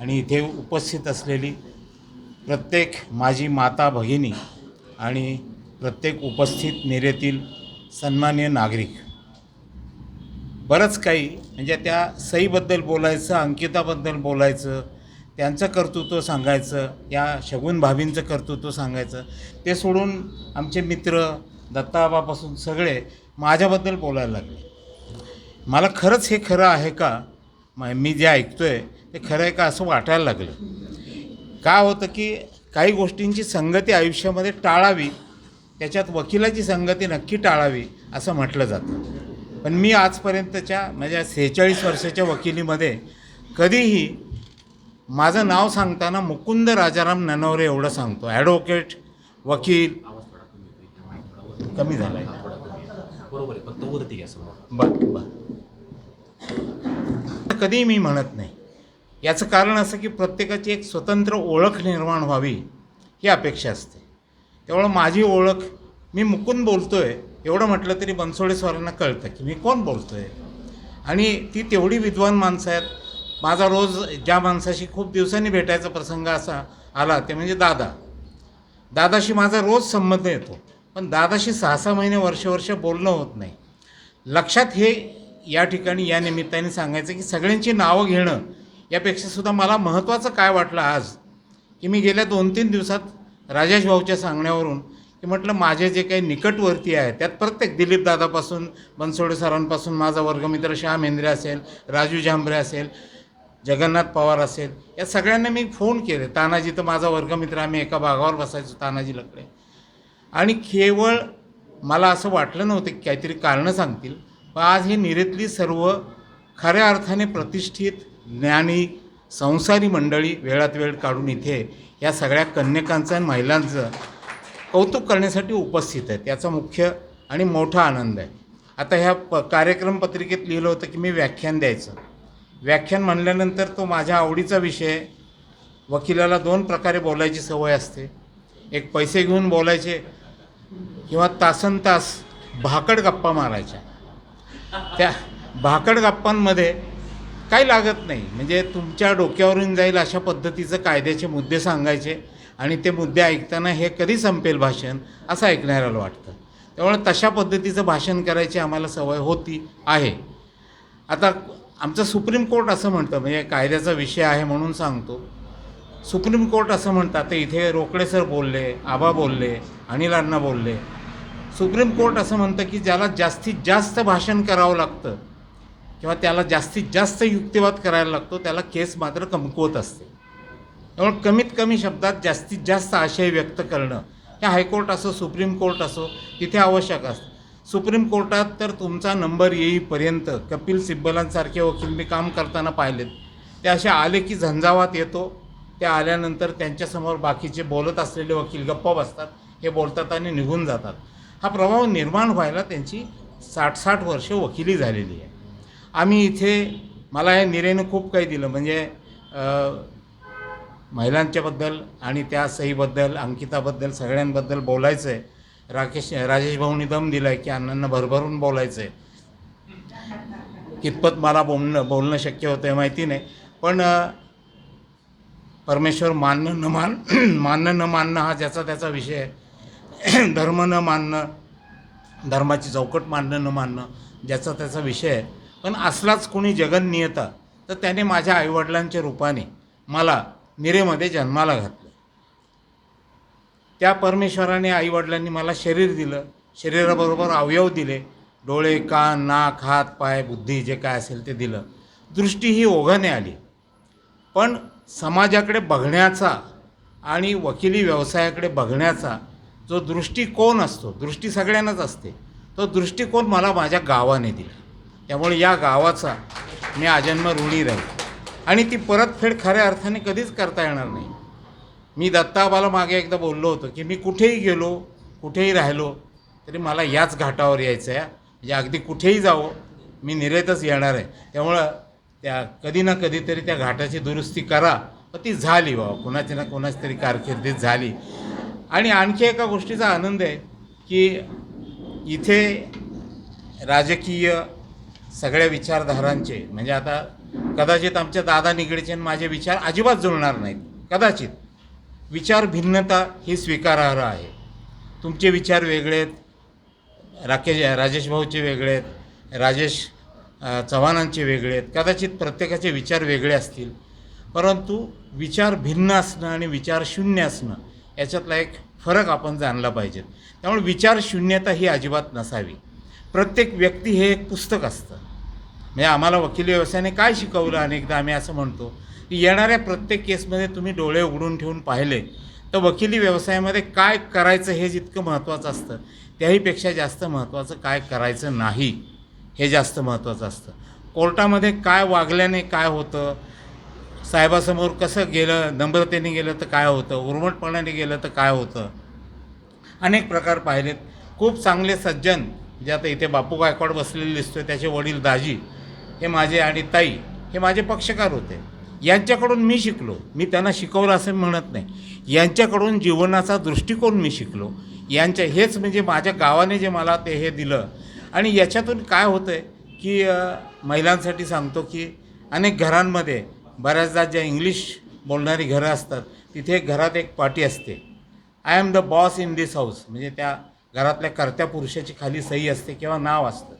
आणि इथे उपस्थित असलेली प्रत्येक माझी माता भगिनी आणि प्रत्येक उपस्थित निरेतील सन्मान्य नागरिक. बरंच काही म्हणजे त्या सईबद्दल बोलायचं अंकिताबद्दल बोलायचं त्यांचं कर्तृत्व सांगायचं या शगुन भाभींचं कर्तृत्व सांगायचं ते सोडून आमचे मित्र दत्ताबापासून सगळे माझ्याबद्दल बोलायला लागले. मला खरंच हे खरं आहे का? म- मी जे ऐकतो आहे ते खरं आहे का असं वाटायला लागलं? का होतं की काही गोष्टींची संगती आयुष्यामध्ये टाळावी त्याच्यात वकिलाची संगती नक्की टाळावी असं म्हटलं जातं. पण मी आजपर्यंतच्या माझ्या सेहेचाळीस वर्षाच्या वकिलीमध्ये कधीही माझं नाव सांगताना मुकुंद राजाराम ननवरे एवढं सांगतो. ॲडव्होकेट वकील. कमी झाला आहे हा. बरोबर आहे समोर. बर. बर कधीही मी म्हणत नाही. याचं कारण असं की प्रत्येकाची एक स्वतंत्र ओळख निर्माण व्हावी ही अपेक्षा असते. त्यामुळं माझी ओळख मी मुकून बोलतो आहे एवढं म्हटलं तरी बनसोडे कळतं की मी कोण बोलतो आहे आणि ती तेवढी विद्वान माणसं आहेत. माझा रोज ज्या माणसाशी खूप दिवसांनी भेटायचा प्रसंग असा आला ते म्हणजे दादा. दादाशी माझा रोज संबंध येतो. पण दादाशी सहा सहा महिने वर्ष वर्ष बोलणं होत नाही. लक्षात हे या ठिकाणी या निमित्ताने सांगायचं की सगळ्यांची नावं घेणं यापेक्षा सुद्धा मला महत्त्वाचं काय वाटलं आज? की मी गेल्या दोन तीन दिवसात राजेश भाऊच्या सांगण्यावरून की म्हटलं माझे जे काही निकटवर्ती आहे त्यात प्रत्येक दिलीपदादापासून बनसोडे सरांपासून माझा वर्गमित्र श्याम मेंद्रे असेल राजू झांबरे असेल जगन्नाथ पवार असेल या सगळ्यांना मी फोन केले. तानाजी तर माझा वर्गमित्र आम्ही एका भागावर बसायचो तानाजी लकडे. आणि केवळ मला असं वाटलं नव्हतं की काहीतरी कारणं सांगतील. आज ही निरेतली सर्व खऱ्या अर्थाने प्रतिष्ठित ज्ञानी संसारी मंडळी वेळात वेळ काढून इथे या सगळ्या कन्यकांचं आणि महिलांचं कौतुक करण्यासाठी उपस्थित आहेत. याचा मुख्य आणि मोठा आनंद आहे. आता ह्या प कार्यक्रम पत्रिकेत लिहिलं होतं की मी व्याख्यान द्यायचं. व्याख्यान म्हणल्यानंतर तो माझ्या आवडीचा विषय वकिलाला दोन प्रकारे बोलायची सवय असते. एक पैसे घेऊन बोलायचे किंवा तासन तास भाकड गप्पा मारायच्या. त्या भाकड गप्पांमध्ये काही लागत नाही. म्हणजे तुमच्या डोक्यावरून जाईल अशा पद्धतीचं कायद्याचे मुद्दे सांगायचे आणि ते मुद्दे ऐकताना हे कधी संपेल भाषण असं ऐकणाऱ्याला वाटतं. त्यामुळे तशा पद्धतीचं भाषण करायची आम्हाला सवय होती आहे. आता आमचं सुप्रीम कोर्ट असं म्हणतं म्हणजे कायद्याचा विषय आहे म्हणून सांगतो. सुप्रीम कोर्ट असं म्हणतात ते इथे रोकडे सर बोलले आबा बोलले अनिल अण्णा बोलले सुप्रीम कोर्ट असं म्हणतं की ज्याला जास्तीत जास्त भाषण करावं लागतं किंवा त्याला जास्तीत जास्त युक्तिवाद करायला लागतो त्याला केस मात्र कमकुवत असते. त्यामुळे कमीत कमी शब्दात जास्तीत जास्त आशय व्यक्त करणं हे हायकोर्ट असो सुप्रीम कोर्ट असो तिथे आवश्यक असतं. सुप्रीम कोर्टात तर तुमचा नंबर येईपर्यंत कपिल सिब्बलांसारखे वकील मी काम करताना पाहिलेत. ते असे आले की झंझावात येतो. ते आल्यानंतर त्यांच्यासमोर बाकीचे बोलत असलेले वकील गप्पा बसतात हे बोलतात आणि निघून जातात. हा प्रभाव निर्माण व्हायला त्यांची साठ साठ वर्ष वकिली झालेली आहे. आम्ही इथे मला या निरेनं खूप काही दिलं. म्हणजे महिलांच्याबद्दल आणि त्या सईबद्दल अंकिताबद्दल सगळ्यांबद्दल बोलायचं आहे राकेश राजेश भाऊनी दम दिला आहे की अण्णांना भरभरून बोलायचं आहे कितपत मला बोलणं बोलणं शक्य होतं आहे माहिती नाही. पण परमेश्वर मानणं न मान मानणं न मानणं हा ज्याचा त्याचा विषय आहे. धर्म न मानणं धर्माची चौकट मानणं न मानणं ज्याचा त्याचा विषय आहे. पण असलाच कोणी जगननियता तर त्याने माझ्या आईवडिलांच्या रूपाने मला निरेमध्ये जन्माला घातलं. त्या परमेश्वराने आईवडिलांनी मला शरीर दिलं. शरीराबरोबर अवयव दिले. डोळे कान नाक हात पाय बुद्धी जे काय असेल ते दिलं. दृष्टी ही ओघाने आली. पण समाजाकडे बघण्याचा आणि वकिली व्यवसायाकडे बघण्याचा जो दृष्टिकोन असतो दृष्टी सगळ्यांनाच असते तो दृष्टिकोन मला माझ्या गावाने दिला. त्यामुळे या गावाचा मी आजन्म ऋणी राहील. आणि ती परतफेड खऱ्या अर्थाने कधीच करता येणार नाही. मी दत्ताबाला मागे एकदा बोललो होतो की मी कुठेही गेलो कुठेही राहिलो तरी मला याच घाटावर यायचं आहे. म्हणजे अगदी कुठेही जावं मी निरेतच येणार आहे. त्यामुळं त्या कधी ना कधीतरी त्या घाटाची दुरुस्ती करा. पण ती झाली बाबा. कुणाची ना कुणाची तरी कारकिर्दीत झाली. आणि आणखी एका गोष्टीचा आनंद आहे की इथे राजकीय सगळ्या विचारधारांचे म्हणजे आता कदाचित आमच्या दादा निगडीचे आणि माझे विचार अजिबात जुळणार नाहीत. कदाचित. विचार भिन्नता ही स्वीकारार्ह आहे. तुमचे विचार वेगळे आहेत. राकेश राजेश भाऊचे वेगळे आहेत. राजेश चव्हाणांचे वेगळे आहेत. कदाचित प्रत्येकाचे विचार वेगळे असतील. परंतु विचार भिन्न असणं आणि विचार शून्य असणं याच्यातला एक फरक आपण जाणला पाहिजे. त्यामुळे विचार शून्यता ही अजिबात नसावी. प्रत्येक व्यक्ती हे एक पुस्तक असतं. म्हणजे आम्हाला वकिली व्यवसायाने काय शिकवलं? अनेकदा आम्ही असं म्हणतो की येणाऱ्या प्रत्येक केसमध्ये तुम्ही डोळे उघडून ठेवून पाहिले तर वकिली व्यवसायामध्ये काय करायचं हे जितकं महत्त्वाचं असतं त्याहीपेक्षा जास्त महत्त्वाचं काय करायचं नाही हे जास्त महत्त्वाचं असतं. कोर्टामध्ये काय वागल्याने काय होतं साहेबासमोर कसं गेलं नम्रतेने गेलं तर काय होतं उर्मटपणाने गेलं तर काय होतं? अनेक प्रकार पाहिलेत. खूप चांगले सज्जन जे आता इथे बापू गायकवाड बसलेले दिसतोय त्याचे वडील दाजी हे माझे आणि ताई हे माझे पक्षकार होते. यांच्याकडून मी शिकलो. मी त्यांना शिकवलं असं म्हणत नाही. यांच्याकडून जीवनाचा दृष्टिकोन मी शिकलो. यांच्या हेच म्हणजे माझ्या गावाने जे मला ते हे दिलं. आणि याच्यातून काय होतं आहे की महिलांसाठी सांगतो की अनेक घरांमध्ये बऱ्याचदा ज्या इंग्लिश बोलणारी घरं असतात तिथे घरात एक पाटी असते. I am the boss in this house म्हणजे त्या घरातल्या कर्त्या पुरुषाची खाली सही असते किंवा नाव असतं.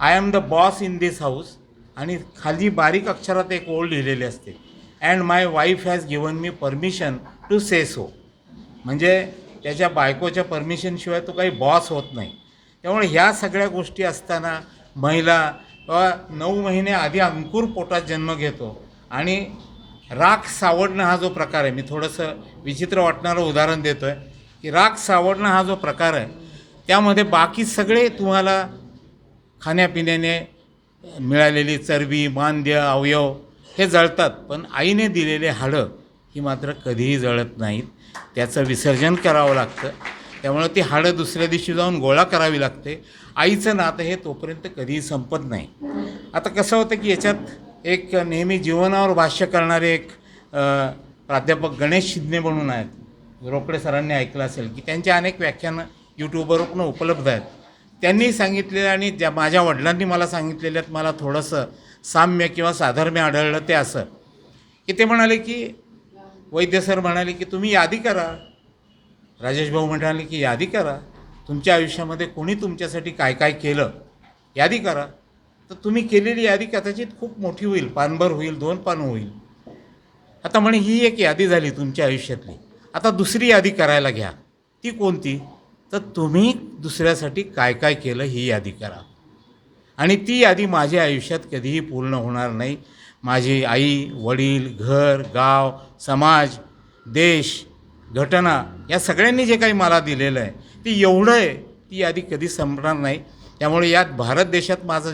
I am the boss in this house आणि खाली बारीक अक्षरात एक ओळ लिहिलेली असते. And my wife has given me permission to say so म्हणजे त्याच्या बायकोच्या परमिशनशिवाय तो काही बॉस होत नाही. त्यामुळे ह्या सगळ्या गोष्टी असताना महिला नऊ महिने आधी अंकुर पोटात जन्म घेतो. आणि राख सावडणं हा जो प्रकार आहे मी थोडंसं विचित्र वाटणारं उदाहरण देतो आहे की राख सावडणं हा जो प्रकार आहे त्यामध्ये बाकी सगळे तुम्हाला खाण्यापिण्याने मिळालेली चरबी मांद्य अवयव हे जळतात. पण आईने दिलेले हाडं ही मात्र कधीही जळत नाहीत. त्याचं विसर्जन करावं लागतं. त्यामुळं ती हाडं दुसऱ्या दिवशी जाऊन गोळा करावी लागते. आईचं नातं हे तोपर्यंत कधीही संपत नाही. आता कसं होतं की याच्यात एक नेहमी जीवनावर भाष्य करणारे एक प्राध्यापक गणेश शिंदे म्हणून आहेत. रोकडे सरांनी ऐकलं असेल की त्यांची अनेक व्याख्यानं यूट्यूबवर पण उपलब्ध आहेत. त्यांनी सांगितलेलं आणि ज्या माझ्या वडिलांनी मला सांगितलेल्यात मला थोडंसं साम्य किंवा साधर्म्य आढळलं ते असं. की ते म्हणाले की वैद्य सर म्हणाले की तुम्ही यादी करा. राजेश भाऊ म्हणाले की यादी करा. तुमच्या आयुष्यामध्ये कोणी तुमच्यासाठी काय काय केलं? यादी करा. तर तुम्ही केलेली यादी कदाचित खूप मोठी होईल पानभर होईल दोन पानं होईल. आता म्हणे ही एक यादी झाली तुमच्या आयुष्यातली. आता दुसरी यादी करायला घ्या. ती कोणती? तर तुम्ही दुसऱ्यासाठी काय काय केलं ही यादी करा. आणि ती यादी माझ्या आयुष्यात कधीही पूर्ण होणार नाही. माझी आई वडील घर गाव समाज देश घटना या सगळ्यांनी जे काही मला दिलेलं आहे ते एवढं आहे ती यादी कधी संपणार नाही. त्यामुळे यात भारत देशात माझं जन्म